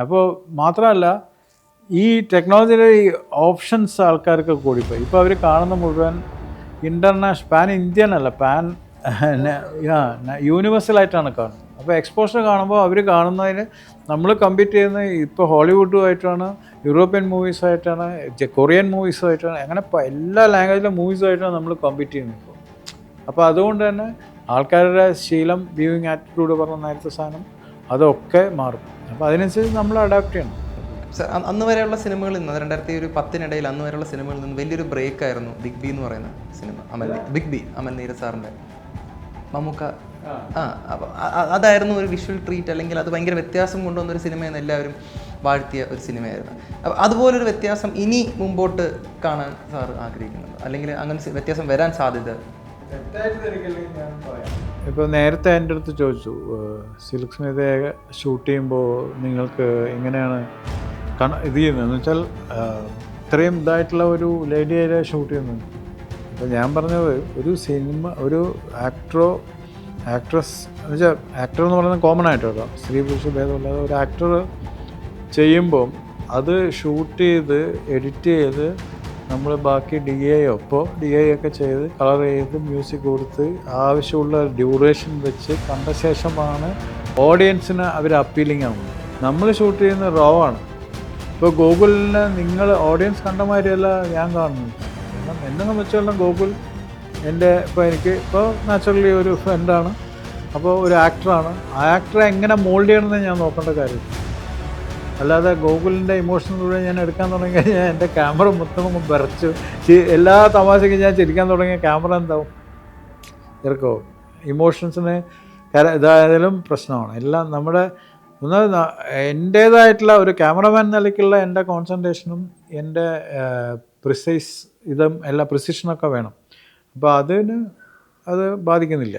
അപ്പോൾ മാത്രമല്ല ഈ ടെക്നോളജിയുടെ ഈ ഓപ്ഷൻസ് ആൾക്കാർക്ക് കൂടിപ്പോയി. ഇപ്പോൾ അവർ കാണുന്ന മുഴുവൻ ഇന്റർനാഷണൽ പാൻ ഇന്ത്യൻ അല്ല പാൻ യൂണിവേഴ്സലായിട്ടാണ് കാണുന്നത്. അപ്പോൾ എക്സ്പോഷർ കാണുമ്പോൾ അവർ കാണുന്നതിന് നമ്മൾ കമ്പീറ്റ് ചെയ്യുന്ന ഇപ്പോൾ ഹോളിവുഡുമായിട്ടാണ് യൂറോപ്യൻ മൂവീസായിട്ടാണ് കൊറിയൻ മൂവീസുമായിട്ടാണ് അങ്ങനെ എല്ലാ ലാംഗ്വേജിലെ മൂവീസുമായിട്ടാണ് നമ്മൾ കമ്പീറ്റ് ചെയ്യുന്നത് ഇപ്പോൾ അപ്പോൾ അതുകൊണ്ട് തന്നെ ആൾക്കാരുടെ ശീലം വ്യൂവിങ് ആറ്റിറ്റ്യൂഡ് പറഞ്ഞ നേരത്തെ സാധനം അതൊക്കെ മാറും. അപ്പോൾ അതിനനുസരിച്ച് നമ്മൾ അഡാപ്റ്റ് ചെയ്യണം. സർ, അന്ന് വരെയുള്ള സിനിമകളിൽ നിന്ന് രണ്ടായിരത്തി ഒരു പത്തിനിടയിൽ അന്ന് വരെയുള്ള സിനിമകളിൽ നിന്ന് വലിയൊരു ബ്രേക്ക് ആയിരുന്നു ബിഗ് ബി എന്ന് പറയുന്ന cinema Amal Big B Amal Neerad സാറിന്റെ. മമ്മൂക്ക. ആ. അപ്പൊ അതായിരുന്നു ഒരു വിഷ്വൽ ട്രീറ്റ് അല്ലെങ്കിൽ അത് ഭയങ്കര വ്യത്യാസം കൊണ്ടുവന്ന ഒരു സിനിമയെന്ന് എല്ലാവരും വാഴ്ത്തിയ ഒരു സിനിമയായിരുന്നു. അപ്പോൾ അതുപോലൊരു വ്യത്യാസം ഇനി മുമ്പോട്ട് കാണാൻ സാർ ആഗ്രഹിക്കുന്നുണ്ട്? അല്ലെങ്കിൽ അങ്ങനെ വ്യത്യാസം വരാൻ സാധ്യത? ഇപ്പോൾ നേരത്തെ എന്റെ അടുത്ത് ചോദിച്ചു സിൽക്ക് സ്മിതയെ ഷൂട്ട് ചെയ്യുമ്പോൾ നിങ്ങൾക്ക് എങ്ങനെയാണ് കണ ഇത് ചെയ്യുന്നതെന്ന് വെച്ചാൽ ഇത്രയും ഇതായിട്ടുള്ള ഒരു ലേഡി ലേഡിയെ ഷൂട്ട് ചെയ്യുന്നത്. അപ്പോൾ ഞാൻ പറഞ്ഞത് ഒരു സിനിമ ഒരു ആക്ടറോ ആക്ട്രസ് എന്ന് വെച്ചാൽ ആക്ടർ എന്ന് പറയുന്നത് കോമൺ ആയിട്ട് കേട്ടോ സ്ത്രീ പുരുഷ ഭേദമില്ലാതെ ഒരു ആക്ടർ ചെയ്യുമ്പം അത് ഷൂട്ട് ചെയ്ത് എഡിറ്റ് ചെയ്ത് നമ്മൾ ബാക്കി ഡി ഐ ഒപ്പോൾ ഡി ഐ ഒക്കെ ചെയ്ത് കളർ ചെയ്ത് മ്യൂസിക് കൊടുത്ത് ആവശ്യമുള്ള ഡ്യൂറേഷൻ വെച്ച് കണ്ട ശേഷമാണ് ഓഡിയൻസിന് അവർ അപ്പീലിംഗ് ആവുന്നത്. നമ്മൾ ഷൂട്ട് ചെയ്യുന്ന റോ ആണ്. ഇപ്പോൾ ഗൂഗിളിന് നിങ്ങൾ ഓഡിയൻസ് കണ്ട മാതിരിയല്ല ഞാൻ കാണുന്നത്. കാരണം എന്നെ സംബന്ധിച്ചോളം ഗൂഗിൾ എന്റെ ഇപ്പോൾ എനിക്ക് ഇപ്പോൾ നാച്ചുറലി ഒരു ഫ്രണ്ടാണ് അപ്പോൾ ഒരു ആക്ടറാണ് ആ ആക്ടറെ എങ്ങനെ മോൾഡ് ചെയ്യണമെന്ന് ഞാൻ നോക്കേണ്ട കാര്യം അല്ലാതെ ഗൂഗിളിന്റെ ഇമോഷൻ മുഴുവൻ ഞാൻ എടുക്കാൻ തുടങ്ങി കഴിഞ്ഞാൽ എന്റെ ക്യാമറ മൊത്തം വിറച്ചു. എല്ലാ തമാശയ്ക്കും ഞാൻ ചിരിക്കാൻ തുടങ്ങിയ ക്യാമറ എന്താവും? ഇറക്കോ? ഇമോഷൻസിന് ഇതായാലും പ്രശ്നമാണ്. എല്ലാം നമ്മുടെ ഒന്ന് എന്റേതായിട്ടുള്ള ഒരു ക്യാമറമാൻ നിലയ്ക്കുള്ള എന്റെ കോൺസെൻട്രേഷനും എന്റെ പ്രിസൈസ് ഇതും എല്ലാ പ്രിസിഷനൊക്കെ വേണം. അപ്പോൾ അതിന് അത് ബാധിക്കുന്നില്ല.